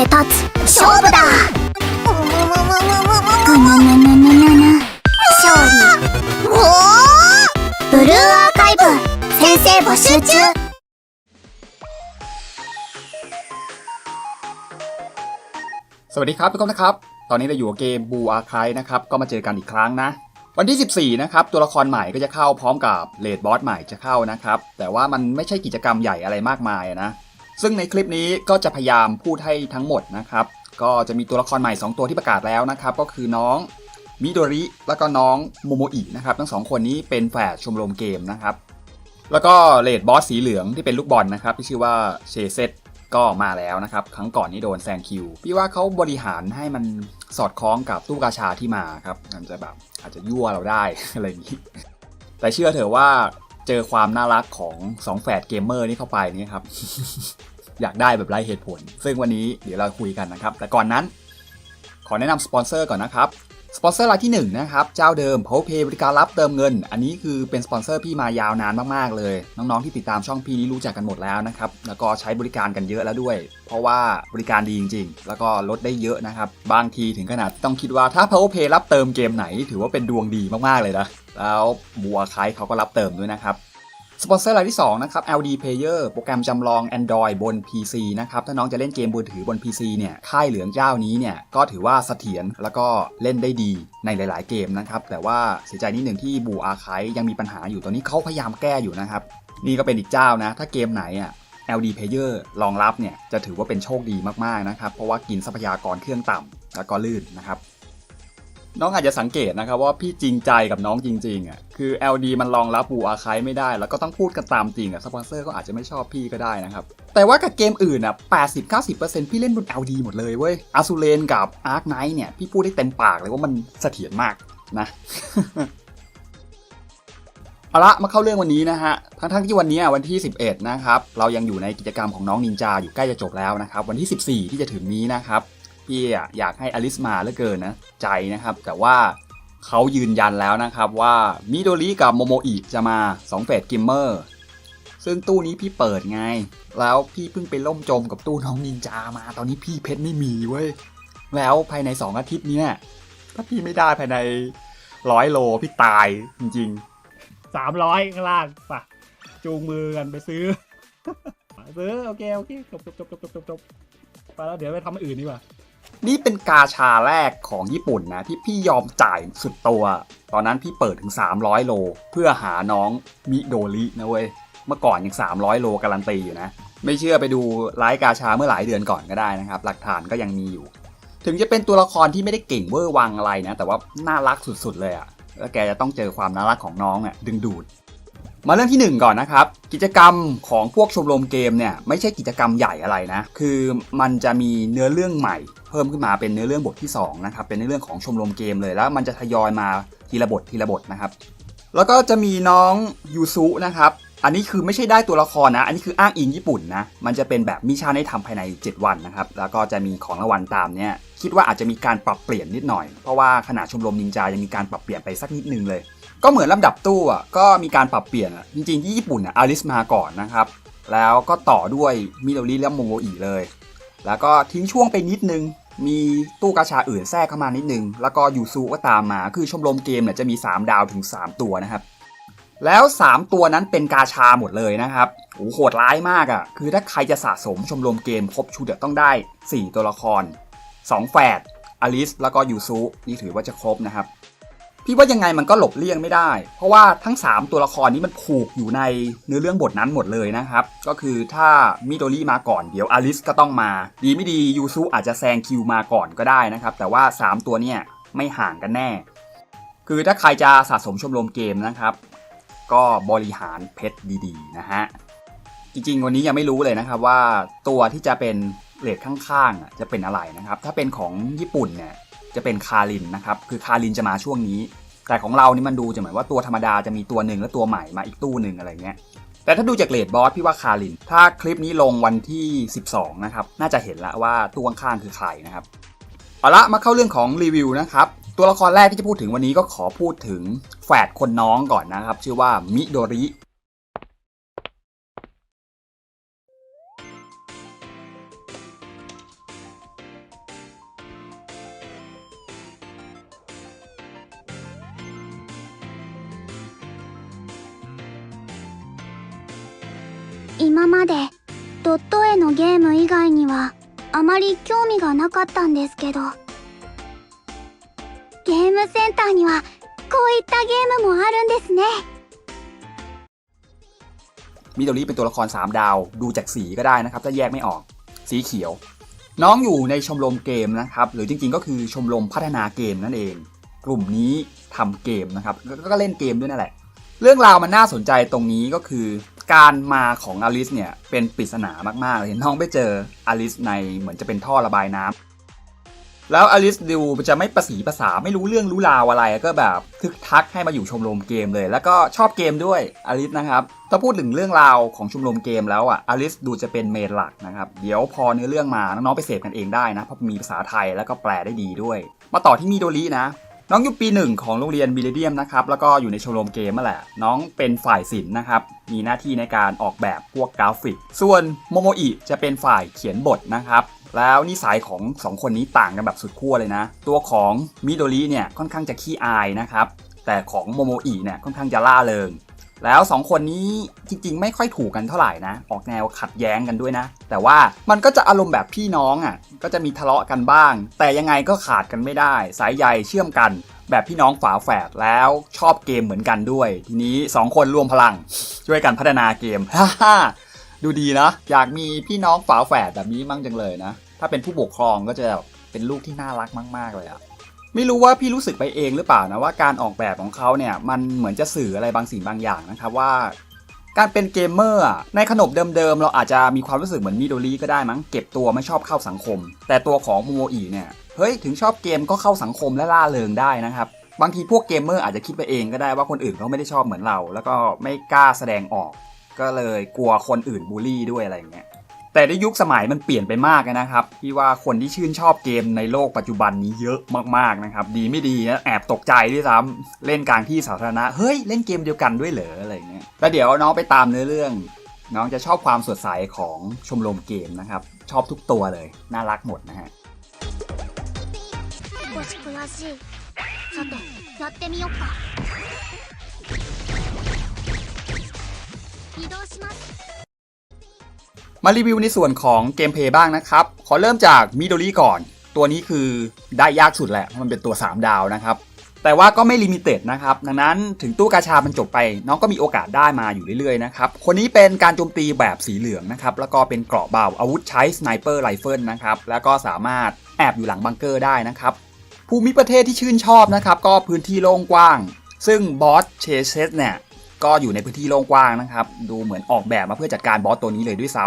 て立つ勝負だぐぬぬぬぬぬぬ勝利ブルーアーカイブ先生募集中 สวัสดีครับทุกคนนะครับ ตอนนี้เราอยู่กับเกมบูอาคายนะครับ ก็มาเจอกันอีกครั้งนะ วันที่ 14 นะครับ ตัวละครใหม่ก็จะเข้าพร้อมกับเลดบอสใหม่จะเข้านะครับ แต่ว่ามันไม่ใช่กิจกรรมใหญ่อะไรมากมายนะ ซึ่งในคลิปนี้ก็จะพยายามพูดให้ทั้งหมดนะครับ ก็จะมีตัวละครใหม่ 2 ตัวที่ประกาศแล้วนะครับ ก็คือน้องมิโดริแล้วก็น้องโมโมอินะครับ ทั้งสองคนนี้เป็นแฝดชมรมเกมนะครับ แล้วก็เลดบอสสีเหลืองที่เป็นลูกบอลนะครับ ที่ชื่อว่าเชเซตก็มาแล้วนะครับ ครั้งก่อนนี่โดนแซงคิว พี่ว่าเขาบริหารให้มันสอดคล้องกับตู้กาชาที่มาครับมันจะแบบอาจจะยั่วเราได้ อะไรอย่างนี้ แต่เชื่อเถอะว่าเจอความน่ารักของสองแฝดเกมเมอร์นี่เข้าไปนี่ครับ อยากได้แบบไร้เหตุผล ซึ่งวันนี้เดี๋ยวเราคุยกันนะครับ แต่ก่อนนั้น ขอแนะนำสปอนเซอร์ก่อนนะครับสปอนเซอร์รายที่1นะครับ เจ้าเดิม p o w p a y บริการรับเติมเงิน อันนี้คือเป็นสปอนเซอร์พี่มายาวนานมากๆเลย น้องๆที่ติดตามช่องพี่นี้รู้จักกันหมดแล้วนะครับ แล้วก็ใช้บริการกันเยอะแล้วด้วย เพราะว่าบริการดีจริง ๆ แล้วก็ลดได้เยอะนะครับ บางทีถึงขนาดต้องคิดว่าถ้า p o w p a y รับเติมเกมไหน ถือว่าเป็นดวงดีมากๆเลยนะ แล้วบัวคายเขาก็รับเติมด้วยนะครับ สปอนเซอร์รายที่ 2 นะครับ LD Player โปรแกรมจำลอง Android บน PC นะครับ ถ้าน้องจะเล่นเกมมือถือบน PC เนี่ย ค่ายเหลืองเจ้านี้เนี่ย ก็ถือว่าเสถียรแล้วก็เล่นได้ดีในหลาย ๆ เกมนะครับ แต่ว่าเสียใจนิดหนึ่งที่บูอาคายยังมีปัญหาอยู่ตอนนี้เขาพยายามแก้อยู่นะครับ นี่ก็เป็นอีกเจ้านะ ถ้าเกมไหนอะ LD Player รองรับเนี่ย จะถือว่าเป็นโชคดีมาก ๆ นะครับ เพราะว่ากินทรัพยากรเครื่องต่ำแล้วก็ลื่นนะครับ น้องอาจจะสังเกตนะครับว่าพี่จริงใจกับน้องจริงๆอะคือ LD มันรองรับบูอาคายไม่ได้ แล้วก็ต้องพูดกันตามจริงอะสปอนเซอร์ก็อาจจะไม่ชอบพี่ก็ได้นะครับ แต่ว่ากับเกมอื่นอะ 80-90%พี่เล่นบน LD หมดเลยเว้ยอาซูเลนกับ Ark Knight เนี่ย พี่พูดได้เต็มปากเลยว่ามันเสถียรมากนะเอาละมาเข้าเรื่องวันนี้นะฮะ ทั้งๆที่วันนี้วันที่ 11 นะครับ เรายังอยู่ในกิจกรรมของน้องนินจาอยู่ใกล้จะจบแล้วนะครับ วันที่ 14 ที่จะถึงนี้นะครับ พี่อยากให้อลิสมาเหลือเกินนะใจนะครับ แต่ว่าเขายืนยันแล้วนะครับว่ามิโดริกับโมโมอิจะมา2เฟสกิมเมอร์ซึ่งตู้นี้พี่เปิดไง แล้วพี่เพิ่งไปล่มจมกับตู้น้องนินจามา ตอนนี้พี่เพชรไม่มีเว้ย แล้วภายใน 2 อาทิตย์เนี้ยถ้าพี่ไม่ได้ภายในร้อยโลพี่ตายจริงสามร้อยข้างล่างปะจูงมือกันไปซื้อ ซื้อ โอเค โอเคจบจบจบจบจบจบไปแล้วเดี๋ยวไปทำอื่นดีกว่า นี่เป็นกาชาแรกของญี่ปุ่นนะ ที่พี่ยอมจ่ายสุดตัว ตอนนั้นพี่เปิดถึง 300 โล เพื่อหาน้องมิโดรินะเว้ย เมื่อก่อนยัง 300 โลการันตีอยู่นะ ไม่เชื่อไปดูไลฟ์กาชาเมื่อหลายเดือนก่อนก็ได้นะครับ หลักฐานก็ยังมีอยู่ ถึงจะเป็นตัวละครที่ไม่ได้เก่งเวอร์วังอะไรนะ แต่ว่าน่ารักสุดๆเลยอะแล้วแกจะต้องเจอความน่ารักของน้องอะดึงดูด มาเรื่องที่หนึ่งก่อนนะครับ กิจกรรมของพวกชมรมเกมเนี่ยไม่ใช่กิจกรรมใหญ่อะไรนะ คือมันจะมีเนื้อเรื่องใหม่ เพิ่มขึ้นมาเป็นเนื้อเรื่องบทที่สองนะครับเป็นเนื้อเรื่องของชมรมเกมเลยแล้ว มันจะทยอยมาทีละบททีละบทนะครับ แล้วก็จะมีน้องยูซุนะครับอันนี้คือไม่ใช่ได้ตัวละครนะ อันนี้คืออ้างอิงญี่ปุ่นนะ มันจะเป็นแบบมิชชั่นให้ทำภายใน 7 วันนะครับ แล้วก็จะมีของรางวัลตามเนี้ยคิดว่าอาจจะมีการปรับเปลี่ยนนิดหน่อย เพราะว่าขนาดชมรมนินจายังมีการปรับเปลี่ยนไปสักนิดนึงเลย ก็เหมือนลำดับตู้อะก็มีการปรับเปลี่ยนอะจริงๆที่ญี่ปุ่นอะอาริสมาก่อนนะครับ แล้วก็ต่อด้วยมิโดริและโมโมอิเลย แล้วก็ทิ้งช่วงไปนิดนึง มีตู้กาชาอื่นแทรกเข้ามานิดนึง แล้วก็ยูซูก็ตามมาคือชมรมเกมเนี่ยจะมี 3 ดาวถึง 3 ตัวนะครับ แล้ว 3 ตัวนั้นเป็นกาชาหมดเลยนะครับโอ้โหดร้ายมากอะ่ะคือถ้าใครจะสะสมชมรมเกมครบชุดต้องได้ 4 ตัวละคร 2 แฝดอลิสแล้วก็ยูซูนี่ถือว่าจะครบนะครับ พี่ว่ายังไงมันก็หลบเลี่ยงไม่ได้ เพราะว่าทั้ง 3 ตัวละครนี้มันผูกอยู่ในเนื้อเรื่องบทนั้นหมดเลยนะครับ ก็คือถ้ามิโดริมาก่อนเดี๋ยวอลิสก็ต้องมา ดีไม่ดียูซูอาจจะแซงคิวมาก่อนก็ได้นะครับ แต่ว่า 3 ตัวเนี่ยไม่ห่างกันแน่ คือถ้าใครจะสะสมชมรมเกมนะครับ ก็บริหารเพชรดีๆนะฮะ จริงๆวันนี้ยังไม่รู้เลยนะครับว่าตัวที่จะเป็นเลทข้างๆจะเป็นอะไรนะครับ ถ้าเป็นของญี่ปุ่นเนี่ยจะเป็นคารินนะครับ คือคารินจะมาช่วงนี้ แต่ของเรานี่มันดูจะเหมือนว่าตัวธรรมดาจะมีตัวหนึ่งแล้วตัวใหม่มาอีกตู้หนึ่งอะไรเงี้ยแต่ถ้าดูจากเลดบอสพี่ว่าคาริน ถ้าคลิปนี้ลงวันที่ 12 นะครับ น่าจะเห็นแล้วว่าตัวข้างๆคือใครนะครับ เอาละมาเข้าเรื่องของรีวิวนะครับ ตัวละครแรกที่จะพูดถึงวันนี้ก็ขอพูดถึงแฝดคนน้องก่อนนะครับ ชื่อว่ามิโดริ 今までドット絵のゲーム以外にはあまり興味がなかったんですけどゲームセンターにはこういったゲームもあるんですね มิโดริเป็นตัวละคร 3 ดาว ดูจากสีก็ได้นะครับ ถ้าแยกไม่ออก สีเขียว น้องอยู่ในชมรมเกมนะครับ หรือจริงๆ ก็คือชมรมพัฒนาเกมนั่นเอง กลุ่มนี้ทำเกมนะครับแล้วก็เล่นเกมด้วยนั่นแหละ เรื่องราวมันน่าสนใจตรงนี้ก็คือ การมาของอลิสเนี่ยเป็นปริศนามากๆเลยน้องไปเจออลิสในเหมือนจะเป็นท่อระบายน้ำแล้วอลิสดูจะไม่ประสีภาษาไม่รู้เรื่องรู้ราวอะไรก็แบบทึกทักให้มาอยู่ชมรมเกมเลย แล้วก็ชอบเกมด้วยอลิสนะครับถ้าพูดถึงเรื่องราวของชมรมเกมแล้วอะอลิสดูจะเป็นเมนหลักนะครับเดี๋ยวพอเนื้อเรื่องมาน้องๆไปเสพกันเองได้นะเพราะมีภาษาไทยแล้วก็แปลได้ดีด้วย มาต่อที่มิโดรินะ น้องอยู่ปีหนึ่งของโรงเรียนบิลเดียมนะครับแล้วก็อยู่ในชมรมเกมนั่นแหละ น้องเป็นฝ่ายศิลป์นะครับ มีหน้าที่ในการออกแบบพวกกราฟิก ส่วนโมโมอิจะเป็นฝ่ายเขียนบทนะครับแล้วนิสัยของสองคนนี้ต่างกันแบบสุดขั้วเลยนะ ตัวของมิโดริเนี่ยค่อนข้างจะขี้อายนะครับ แต่ของโมโมอิเนี่ยค่อนข้างจะล่าเริง แล้วสองคนนี้จริงๆ ไม่ค่อยถูกกันเท่าไหร่นะ ออกแนวขัดแย้งกันด้วยนะ แต่ว่ามันก็จะอารมณ์แบบพี่น้องอะ ก็จะมีทะเลาะกันบ้าง แต่ยังไงก็ขาดกันไม่ได้ สายใยเชื่อมกัน แบบพี่น้องฝาแฝดแล้วชอบเกมเหมือนกันด้วย ทีนี้ 2 คนรวมพลัง ช่วยกันพัฒนาเกมฮ่าฮ่าดูดีนะ อยากมีพี่น้องฝาแฝดแบบนี้มั่งจังเลยนะ ถ้าเป็นผู้ปกครองก็จะเป็นลูกที่น่ารักมาก ๆเลยอะ ไม่รู้ว่าพี่รู้สึกไปเองหรือเปล่านะว่าการออกแบบของเขาเนี่ยมันเหมือนจะสื่ออะไรบางสิ่งบางอย่างนะครับว่า การเป็นเกมเมอร์ในขนบเดิมๆเราอาจจะมีความรู้สึกเหมือนมิโดริก็ได้มั้งเก็บตัวไม่ชอบเข้าสังคม แต่ตัวของโมโมอิเนี่ยเฮ้ยถึงชอบเกมก็เข้าสังคมและล่าเริงได้นะครับบางทีพวกเกมเมอร์อาจจะคิดไปเองก็ได้ว่าคนอื่นเขาไม่ได้ชอบเหมือนเรา แล้วก็ไม่กล้าแสดงออก ก็เลยกลัวคนอื่นบูลลี่ด้วยอะไรอย่างเงี้ย แต่ในยุคสมัยมันเปลี่ยนไปมากเลยนะครับพี่ว่าคนที่ชื่นชอบเกมในโลกปัจจุบันนี้เยอะมากๆนะครับ ดีไม่ดีนะแอบตกใจด้วยซ้ำเล่นกลางที่สาธารณะเฮ้ยเล่นเกมเดียวกันด้วยเหรออะไรเงี้ยแล้วเดี๋ยวน้องไปตามเนื้อเรื่อง น้องจะชอบความสดใสของชมรมเกมนะครับ ชอบทุกตัวเลย น่ารักหมดนะฮะ 少し悔しいさてやってみよっか移動します มารีวิวในส่วนของเกมเพย์บ้างนะครับ ขอเริ่มจากมิโดริก่อน ตัวนี้คือได้ยากสุดแหละ มันเป็นตัว 3 ดาวนะครับ แต่ว่าก็ไม่ลิมิเต็ดนะครับ ดังนั้นถึงตู้กาชามันจบไป น้องก็มีโอกาสได้มาอยู่เรื่อยๆนะครับ คนนี้เป็นการโจมตีแบบสีเหลืองนะครับ แล้วก็เป็นเกราะเบาอาวุธใช้สไนเปอร์ไรเฟิลนะครับ แล้วก็สามารถแอบอยู่หลังบังเกอร์ได้นะครับ ภูมิประเทศที่ชื่นชอบนะครับ ก็พื้นที่โล่งกว้าง ซึ่งบอสเชเซสเนี่ย ก็อยู่ในพื้นที่โล่งกว้างนะครับ ดูเหมือนออกแบบมาเพื่อจัดการบอสตัวนี้เลยด้วยซ้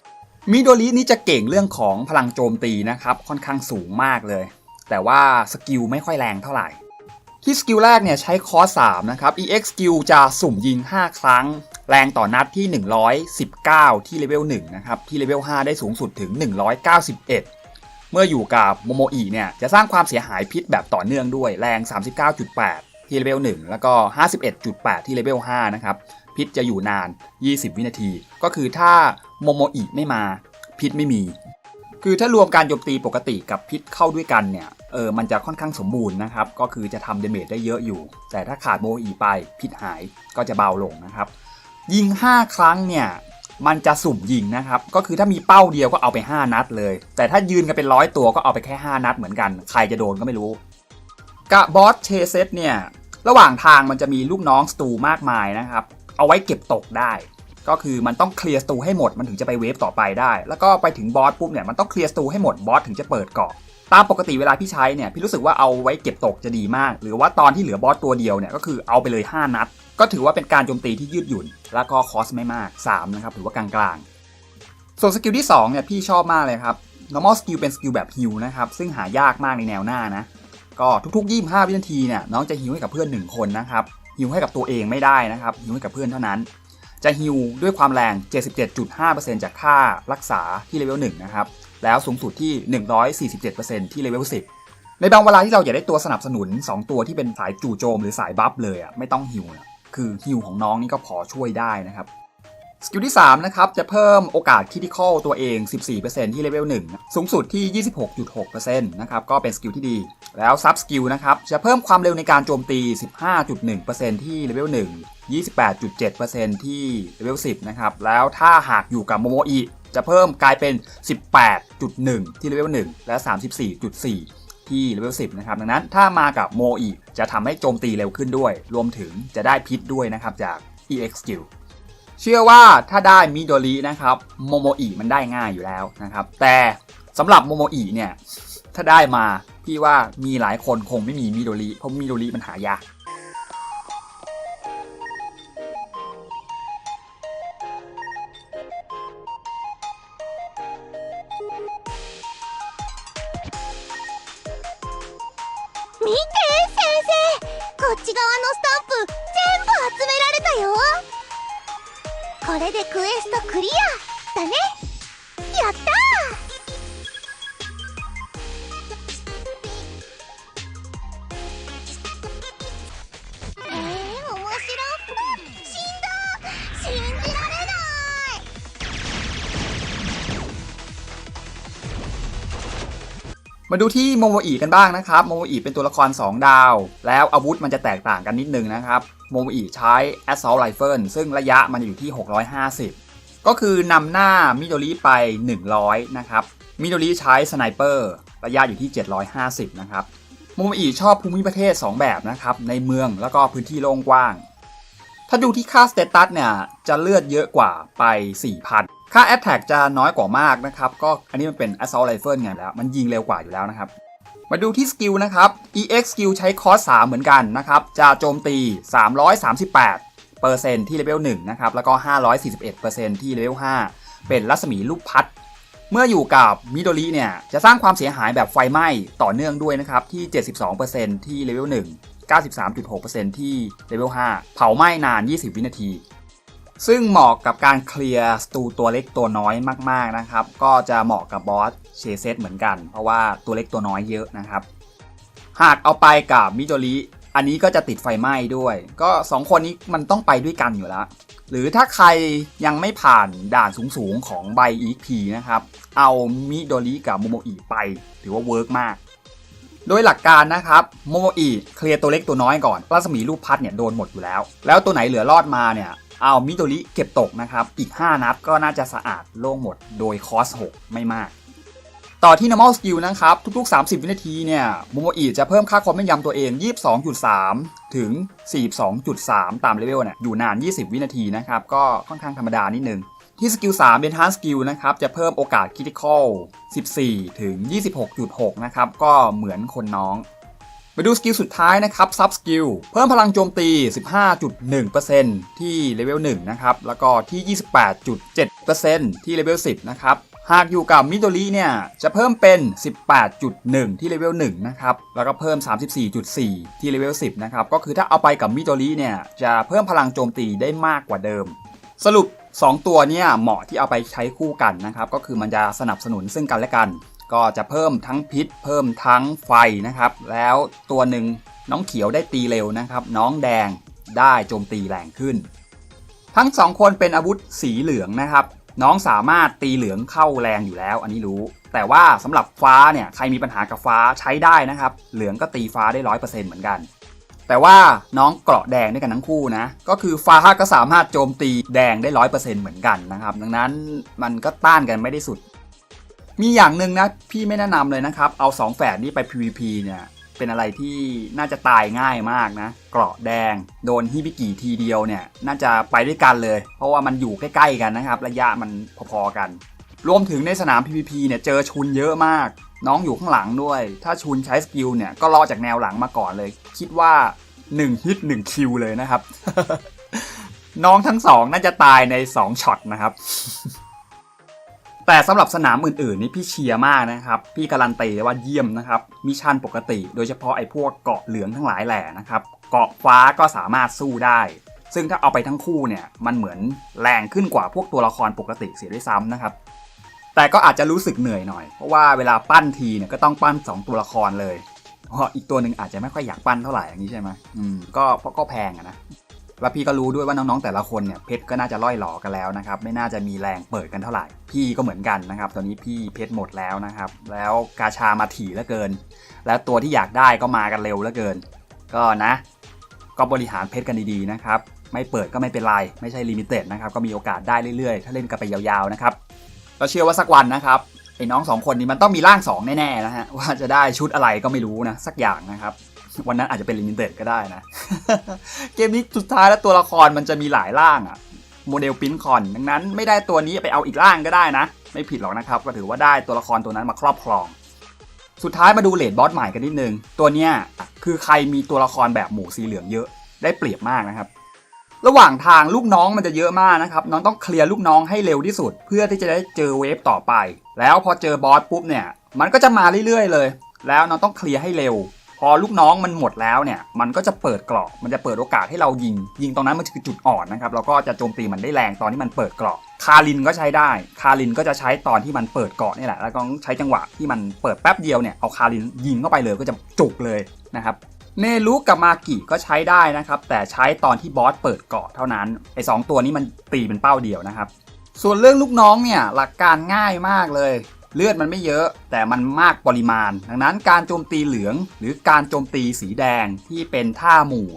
ำมิโดรินี่จะเก่งเรื่องของพลังโจมตีนะครับค่อนข้างสูงมากเลย แต่ว่าสกิลไม่ค่อยแรงเท่าไหร่ ที่สกิลแรกเนี่ยใช้คอร์ส3นะครับ EX สกิลจะสุ่มยิง 5 ครั้ง แรงต่อนัดที่ 119 ที่เลเวล1นะครับ ที่เลเวล5ได้สูงสุดถึง 191 เมื่ออยู่กับโมโมอิเนี่ยจะสร้างความเสียหายพิษแบบต่อเนื่องด้วยแรง 39.8 ที่เลเวล1แล้วก็ 51.8 ที่เลเวล5นะครับ พิษจะอยู่นาน 20 วินาที ก็คือถ้าโมโมอิไม่มาพิษไม่มี คือถ้ารวมการโจมตีปกติกับพิษเข้าด้วยกันเนี่ย เออ มันจะค่อนข้างสมบูรณ์นะครับ ก็คือจะทำเดเมจได้เยอะอยู่ แต่ถ้าขาดโมโมอิไปพิษหายก็จะเบาลงนะครับ ยิง 5 ครั้งเนี่ยมันจะสุ่มยิงนะครับ ก็คือถ้ามีเป้าเดียวก็เอาไป 5 นัดเลย แต่ถ้ายืนกันเป็นร้อยตัวก็เอาไปแค่ 5 นัดเหมือนกัน ใครจะโดนก็ไม่รู้ กะบอสเชเซตเนี่ย ระหว่างทางมันจะมีลูกน้องสตูมากมายนะครับ เอาไว้เก็บตกได้ ก็คือมันต้องเคลียร์สตูให้หมดมันถึงจะไปเวฟต่อไปได้ แล้วก็ไปถึงบอสปุ๊บเนี่ยมันต้องเคลียร์สตูให้หมดบอสถึงจะเปิดเกาะตามปกติเวลาพี่ใช้เนี่ยพี่รู้สึกว่าเอาไว้เก็บตกจะดีมาก หรือว่าตอนที่เหลือบอสตัวเดียวเนี่ยก็คือเอาไปเลย 5 นัด ก็ถือว่าเป็นการโจมตีที่ยืดหยุ่น แล้วก็คอสไม่มาก 3 นะครับถือว่ากลางๆ ส่วนสกิลที่2เนี่ยพี่ชอบมากเลยครับ normal skill เป็นสกิลแบบฮิลนะครับซึ่งหายากมากในแนวหน้านะ ก็ทุก ๆ 25 วินาทีเนี่ยน้องจะฮิวให้กับเพื่อน 1 คนนะครับฮิวให้กับตัวเองไม่ได้นะครับฮิวให้กับเพื่อนเท่านั้น จะฮิวด้วยความแรง 77.5%จากค่ารักษาที่เลเวล1นะครับแล้วสูงสุดที่ 147%ที่เลเวล10ในบางเวลาที่เราอยากได้ตัวสนับสนุน 2 ตัวที่เป็นสายจู่โจมหรือสายบัฟเลยอะไม่ต้องฮิวนะคือฮิวของน้องนี่ก็พอช่วยได้นะครับ สกิลที่ 3 นะครับ จะเพิ่มโอกาสคิติคอลตัวเอง 14%ที่เลเวล1 สูงสุดที่ 26.6%นะครับ ก็เป็นสกิลที่ดี แล้วซับสกิลนะครับ จะเพิ่มความเร็วในการโจมตี 15.1%ที่เลเวล1 28.7%ที่เลเวล10 นะครับ แล้วถ้าหากอยู่กับโมโมอิจะเพิ่มกลายเป็น 18.1 ที่เลเวล1 และ 34.4ที่เลเวล10 นะครับ ดังนั้นถ้ามากับโมอิจะทำให้โจมตีเร็วขึ้นด้วย รวมถึงจะได้พิษด้วยนะครับจาก EX skill เชื่อว่าถ้าได้มิโดรินะครับโมโมอิมันได้ง่ายอยู่แล้วนะครับ แต่สำหรับโมโมอิเนี่ย ถ้าได้มา พี่ว่ามีหลายคนคงไม่มีมิโดริเพราะมิโดริมันหายาก 見て先生こっち側のスタンプ全部集められたよ これでクエストクリアだね。やった มาดูที่โมโมอิกันบ้างนะครับโมโมอิเป็นตัวละคร 2 ดาว แล้วอาวุธมันจะแตกต่างกันนิดนึงนะครับโมโมอิใช้ Assault Rifle ซึ่งระยะมันจะอยู่ที่ 650 ก็คือนำหน้ามิโดริไป 100 นะครับมิโดริใช้สไนเปอร์ระยะอยู่ที่ 750 นะครับโมโมอิชอบภูมิประเทศ 2 แบบนะครับในเมืองแล้วก็พื้นที่โล่งกว้าง ถ้าดูที่ค่าสเตตัสเนี่ยจะเลือดเยอะกว่าไป 4,000 ค่า Attack จะน้อยกว่ามากนะครับ ก็อันนี้มันเป็น Assault Rifle ไงแล้ว มันยิงเร็วกว่าอยู่แล้วนะครับ มาดูที่สกิลนะครับ EX skill ใช้คอส3เหมือนกันนะครับ จะโจมตี 338เปอร์เซ็นที่เลเวล1นะครับ แล้วก็ 541เปอร์เซ็นที่เลเวล5เป็นรัศมีลูกพัด เมื่ออยู่กับมิโดริเนี่ย จะสร้างความเสียหายแบบไฟไหม้ต่อเนื่องด้วยนะครับ ที่ 72%ที่เลเวล1 93.6%ที่เลเวล5เผาไหม้นาน 20 วินาที ซึ่งเหมาะกับการเคลียร์สตูตัวเล็กตัวน้อยมากๆนะครับ ก็จะเหมาะกับบอสเชเซตเหมือนกัน เพราะว่าตัวเล็กตัวน้อยเยอะนะครับ หากเอาไปกับมิโดริอันนี้ก็จะติดไฟไหม้ด้วย ก็ 2 คนนี้มันต้องไปด้วยกันอยู่แล้ว หรือถ้าใครยังไม่ผ่านด่านสูงๆของใบ EP นะครับ เอามิโดริกับโมโมอิไป ถือว่าเวิร์กมาก โดยหลักการนะครับโมโมอิเคลียร์ตัวเล็กตัวน้อยก่อนรัศมีลูกพัดเนี่ยโดนหมดอยู่แล้ว แล้วตัวไหนเหลือรอดมาเนี่ย เอามิโดริเก็บตกนะครับ อีก 5 นัดก็น่าจะสะอาดโล่งหมดโดยคอส 6 ไม่มาก ต่อที่ normal skill นะครับ ทุกๆ 30 วินาทีเนี่ยโมโมอิจะเพิ่มค่าความแม่นยำตัวเอง 22.3 ถึง 42.3 ตามเลเวลเนี่ยอยู่นาน 20 วินาทีนะครับ ก็ค่อนข้างธรรมดานิดนึง ที่สกิล3 Enhance Skill นะครับ จะเพิ่มโอกาส Critical 14 ถึง 26.6 นะครับ ก็เหมือนคนน้อง ไปดูสกิลสุดท้ายนะครับ Sub Skill เพิ่มพลังโจมตี 15.1%ที่เลเวล1นะครับแล้วก็ที่ 28.7%ที่เลเวล10นะครับหากอยู่กับมิโดริเนี่ยจะเพิ่มเป็น 18.1 ที่เลเวล1นะครับ แล้วก็เพิ่ม 34.4 ที่เลเวล10นะครับ ก็คือถ้าเอาไปกับมิโดริเนี่ยจะเพิ่มพลังโจมตีได้มากกว่าเดิม สรุป 2 ตัวเนี่ยเหมาะที่เอาไปใช้คู่กันนะครับ ก็คือมันจะสนับสนุนซึ่งกันและกัน ก็จะเพิ่มทั้งพิษ เพิ่มทั้งไฟนะครับ แล้วตัวหนึ่งน้องเขียวได้ตีเร็วนะครับ น้องแดงได้โจมตีแรงขึ้น ทั้งสองคนเป็นอาวุธสีเหลืองนะครับ น้องสามารถตีเหลืองเข้าแรงอยู่แล้ว อันนี้รู้ แต่ว่าสำหรับฟ้าเนี่ยใครมีปัญหากับฟ้าใช้ได้นะครับ เหลืองก็ตีฟ้าได้ร้อยเปอร์เซ็นต์เหมือนกัน แต่ว่าน้องเกราะแดงด้วยกันทั้งคู่นะก็คือฟ้าก็สามารถโจมตีแดงได้ร้อยเปอร์เซ็นต์เหมือนกันนะครับ ดังนั้นมันก็ต้านกันไม่ได้สุด มีอย่างหนึ่งนะ พี่ไม่แนะนำเลยนะครับ เอา 2 แฝดนี้ไป PVP เนี่ย เป็นอะไรที่น่าจะตายง่ายมากนะ เกราะแดง โดนฮิบิกิทีเดียวเนี่ย น่าจะไปด้วยกันเลย เพราะว่ามันอยู่ใกล้ๆกันนะครับ ระยะมันพอๆกัน รวมถึงในสนาม PVP เนี่ยเจอชุนเยอะมาก น้องอยู่ข้างหลังด้วย ถ้าชุนใช้สกิลเนี่ยก็รอจากแนวหลังมาก่อนเลย คิดว่า1ฮิต1คิวเลยนะครับ น้องทั้งสองน่าจะตายใน2ช็อตนะครับ แต่สำหรับสนามอื่นๆนี่พี่เชียร์มากนะครับ พี่การันตีเลยว่าเยี่ยมนะครับ มิชชั่นปกติ โดยเฉพาะไอ้พวกเกาะเหลืองทั้งหลายแหล่นะครับ เกาะฟ้าก็สามารถสู้ได้ ซึ่งถ้าเอาไปทั้งคู่เนี่ยมันเหมือนแรงขึ้นกว่าพวกตัวละครปกติเสียด้วยซ้ำนะครับ แต่ก็อาจจะรู้สึกเหนื่อยหน่อย เพราะว่าเวลาปั้นทีเนี่ยก็ต้องปั้น 2 ตัวละครเลยเพราะอีกตัวหนึ่งอาจจะไม่ค่อยอยากปั้นเท่าไหร่อย่างนี้ใช่ไหมอืมก็เพราะก็แพงอะนะ แล้วพี่ก็รู้ด้วยว่าน้องๆแต่ละคนเนี่ยเพชรก็น่าจะล่อยหลอกันแล้วนะครับไม่น่าจะมีแรงเปิดกันเท่าไหร่ พี่ก็เหมือนกันนะครับ ตอนนี้พี่เพชรหมดแล้วนะครับ แล้วกาชามาถี่เหลือเกิน แล้วตัวที่อยากได้ก็มากันเร็วเหลือเกิน ก็นะ ก็บริหารเพชรกันดีๆนะครับไม่เปิดก็ไม่เป็นไรไม่ใช่ลิมิเต็ดนะครับก็มีโอกาสได้เรื่อยๆ ถ้าเล่นกันไปยาวๆนะครับเราเชื่อว่าสักวันนะครับไอ้น้องสองคนนี้มันต้องมีร่างสองแน่ๆนะฮะว่าจะได้ชุดอะไรก็ไม่รู้นะสักอย่างนะครับ วันนั้นอาจจะเป็นลิมิเต็ดก็ได้นะ เกมนี้สุดท้ายแล้วตัวละครมันจะมีหลายร่างอะโมเดลปิ้นคอน ดังนั้นไม่ได้ตัวนี้ไปเอาอีกร่างก็ได้นะ ไม่ผิดหรอกนะครับ ก็ถือว่าได้ตัวละครตัวนั้นมาครอบครอง สุดท้ายมาดูเลดบอสใหม่กันนิดนึง ตัวเนี้ยคือใครมีตัวละครแบบหมูสีเหลืองเยอะได้เปรียบมากนะครับ ระหว่างทางลูกน้องมันจะเยอะมากนะครับ น้องต้องเคลียร์ลูกน้องให้เร็วที่สุด เพื่อที่จะได้เจอเวฟต่อไป แล้วพอเจอบอสปุ๊บเนี่ย มันก็จะมาเรื่อยๆเลย แล้วน้องต้องเคลียร์ให้เร็ว พอลูกน้องมันหมดแล้วเนี่ย มันก็จะเปิดกรอบมันจะเปิดโอกาสให้เรายิง ยิงตรงนั้นมันคือจุดอ่อนนะครับเราก็จะโจมตีมันได้แรงตอนที่มันเปิดกรอบคารินก็ใช้ได้ คารินก็จะใช้ตอนที่มันเปิดเกาะนี่แหละ แล้วก็ใช้จังหวะที่มันเปิดแป๊บเดียวเนี่ย เอาคารินยิงเข้าไปเลยก็จะจุกเลยนะครับเนรุกับมากิก็ใช้ได้นะครับ แต่ใช้ตอนที่บอสเปิดเกาะเท่านั้น ไอ้สองตัวนี้มันตีเป็นเป้าเดียวนะครับ ส่วนเรื่องลูกน้องเนี่ยหลักการง่ายมากเลย เลือดมันไม่เยอะแต่มันมากปริมาณ ดังนั้นการโจมตีเหลือง หรือการโจมตีสีแดงที่เป็นท่าหมู่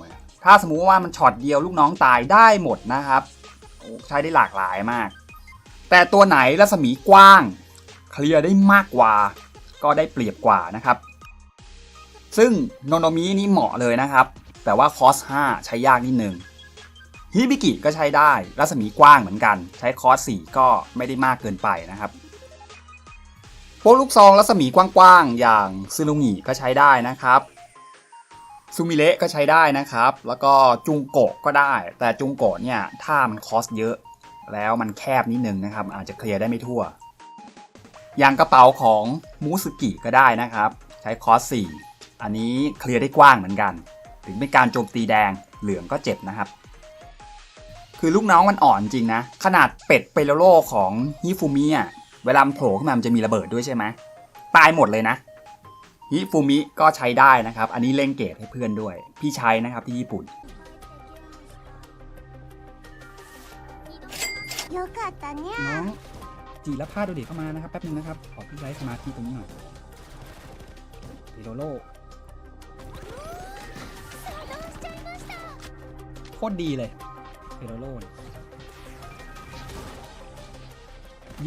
ถ้าสมมุติว่ามันช็อตเดียวลูกน้องตายได้หมดนะครับ ใช้ได้หลากหลายมาก แต่ตัวไหนรัศมีกว้าง เคลียร์ได้มากกว่า ก็ได้เปรียบกว่านะครับ ซึ่งโนโนมินี่เหมาะเลยนะครับ แต่ว่าคอส 5 ใช้ยากนิดนึงฮิบิกิก็ใช้ได้รัศมีกว้างเหมือนกัน ใช้คอส 4 ก็ไม่ได้มากเกินไปนะครับ พวกลูกซองรัศมีกว้างๆ อย่างซึลุงิก็ใช้ได้นะครับซูมิเละก็ใช้ได้นะครับ แล้วก็จุงโกะก็ได้ แต่จุงโกะเนี่ยถ้ามันคอสเยอะ แล้วมันแคบนิดนึงนะครับ อาจจะเคลียร์ได้ไม่ทั่ว อย่างกระเป๋าของมูสกิก็ได้นะครับ ใช้คอส 4 อันนี้เคลียร์ได้กว้างเหมือนกัน ถึงเป็นการโจมตีแดงเหลืองก็เจ็บนะครับ คือลูกน้องมันอ่อนจริงนะ ขนาดเป็ดเปโลโลของฮิฟูมิอะ เวลาโผล่ขึ้นมามันจะมีระเบิดด้วยใช่ไหมตายหมดเลยนะฮิฟูมิก็ใช้ได้นะครับ อันนี้เล่งเกตให้เพื่อนด้วย พี่ใช้นะครับที่ญี่ปุ่นน้องจีรับผ้าโดเด็กเข้ามานะครับแป๊บนึงนะครับ ขอพี่ไลฟ์สมาธิตรงนี้หน่อยฮิโรโร่โคตรดีเลยฮิโรโร่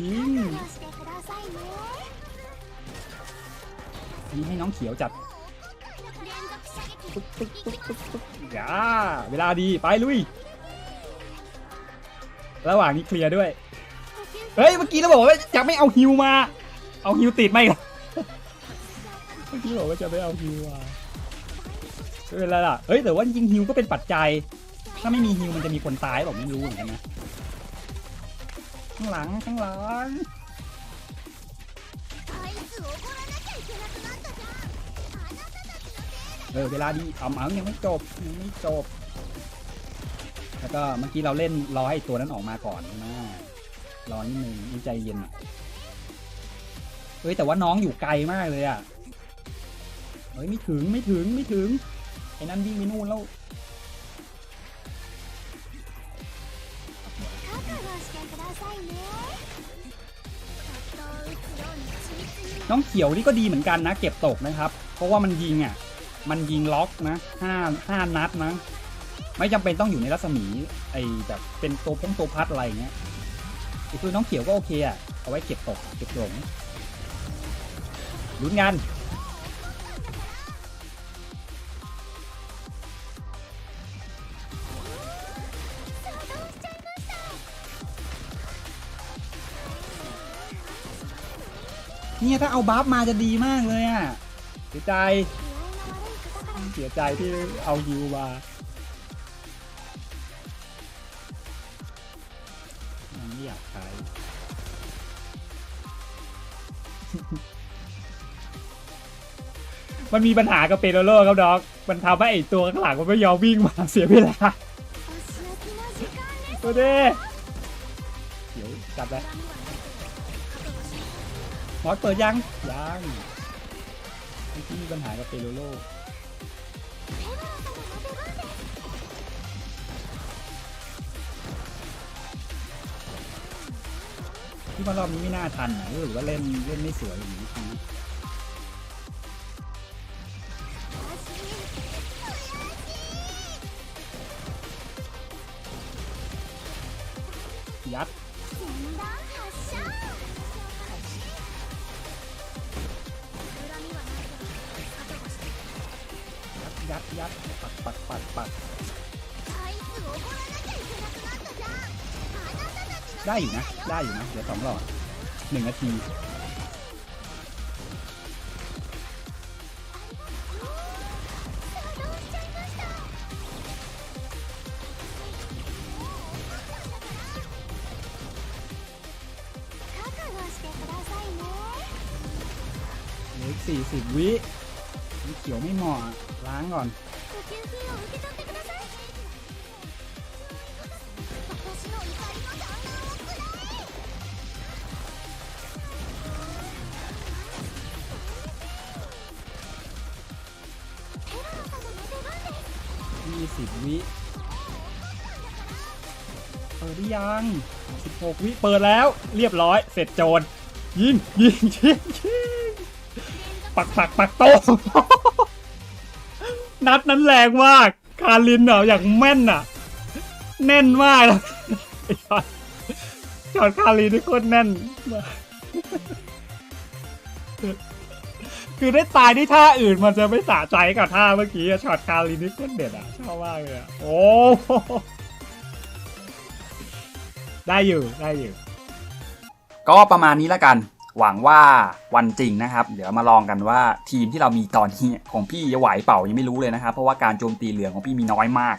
ยิงยิงให้น้องเขียวจัดบปุ๊บปุ๊บปุ๊บปุ๊บอย่าเวลาดีไปลุย ระหว่างนี้เคลียร์ด้วย เฮ้ยเมื่อกี้เราบอกว่าจะไม่เอาฮิวมา เอาฮิวติดไหมเมื่อกี้บอกว่าจะไม่เอาฮิวมาเป็นไรล่ะ เฮ้ยแต่ว่ายิงฮิวก็เป็นปัจจัย ถ้าไม่มีฮิวมันจะมีคนตายบอกไม่รู้เหมือนกันนะางหลังข้างหลังเออเวลาดีเอาเอายังไม่จบยังไม่จบ แล้วก็เมื่อกี้เราเล่นรอให้ตัวนั้นออกมาก่อนนะรอนิดนึงนี่ใจเย็นเฮ้ยแต่ว่าน้องอยู่ไกลมากเลยอะเฮ้ยไม่ถึงไม่ถึงไม่ถึงไอ้นั่นวิ่งไปนู่นแล้ว น้องเขียวนี่ก็ดีเหมือนกันนะ เก็บตกนะครับ เพราะว่ามันยิงอะ มันยิงล็อกนะห้าห้านัดมั้งไม่จำเป็นต้องอยู่ในรัศมีไอแบบเป็นตัวพงตัวพัดอะไรเงี้ยอ้คือน้องเขียวก็โอเคอะ เอาไว้เก็บตกเก็บหลงลุ้นกัน นี่ยถ้าเอาบัฟมาจะดีมากเลยอะเสียใจเสียใจที่เอายูวมาไม่อยากใช้มันมีปัญหากับเปโดโลครับด็อก มันทำให้ไอตัวข้างหลังมันไม่ยอมวิ่งมาเสียเวลาตัวเด้เดี๋ยวจับเลย มอสเปิดยังยังเมื่อกี้มีปัญหากับเปโลโลที่ว่ารอบนี้ไม่น่าทันหรือว่าเล่นเล่นไม่สวยอย่างนี้ทียัดัดยัดปัดปัดปัดปัดได้อยู่นะ ได้อยู่นะ เดี๋ยวสองหลอดหนึ่งนาทีเหลือสี่สิบวิ เขียวไม่เหมาะล้างก่อนยี่สิบวิเปิดหรืยังสิบหกวิเปิดแล้ว เรียบร้อย เสร็จโจรยิงยิงยิงยิง ปักปักปักโตะนัดนั้นแรงมาก คารินอะอย่างแม่นอะ แน่นมากเลยไอ้ช็อตช็อตคารินนี่โคตรแน่น คือได้ตายที่ท่าอื่นมันจะไม่สะใจกับท่าเมื่อกี้ช็อตคารินนี่โคตรเด็ดอะชอบมากเลยอะโอ้โหได้อยู่ได้อยู่ ก็ประมาณนี้ล้วกัน หวังว่าวันจริงนะครับ เดี๋ยวมาลองกันว่าทีมที่เรามีตอนนี้ของพี่จะไหวเป่ายังไม่รู้เลยนะครับ เพราะว่าการโจมตีเหลืองของพี่มีน้อยมาก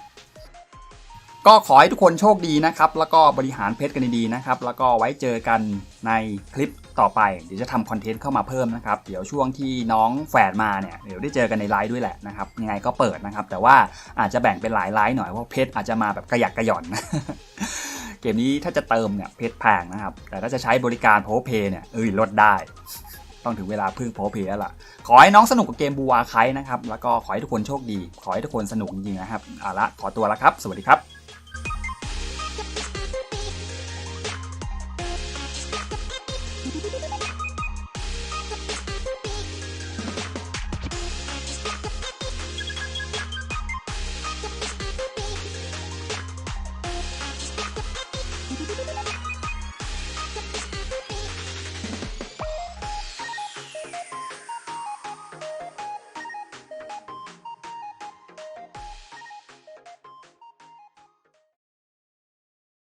ก็ขอให้ทุกคนโชคดีนะครับ แล้วก็บริหารเพชรกันดีๆนะครับ แล้วก็ไว้เจอกันในคลิป ต่อไปเดี๋ยวจะทำคอนเทนต์เข้ามาเพิ่มนะครับ เดี๋ยวช่วงที่น้องแฝดมาเนี่ยเดี๋ยวได้เจอกันในไลฟ์ด้วยแหละนะครับยังไงก็เปิดนะครับ แต่ว่าอาจจะแบ่งเป็นหลายไลฟ์หน่อยเพราะเพชรอาจจะมาแบบกระยักกระหย่อนเกมนี้ถ้าจะเติมเนี่ยเพชรแพงนะครับ แต่ถ้าจะใช้บริการโพเพเนี่ยเอ้ยลดได้ต้องถึงเวลาพึ่งโพเพแล้วล่ะ ขอให้น้องสนุกกับเกมบูวาไคนะครับ แล้วก็ขอให้ทุกคนโชคดี ขอให้ทุกคนสนุกจริงๆนะครับเอาละขอตัวแล้วครับ สวัสดีครับ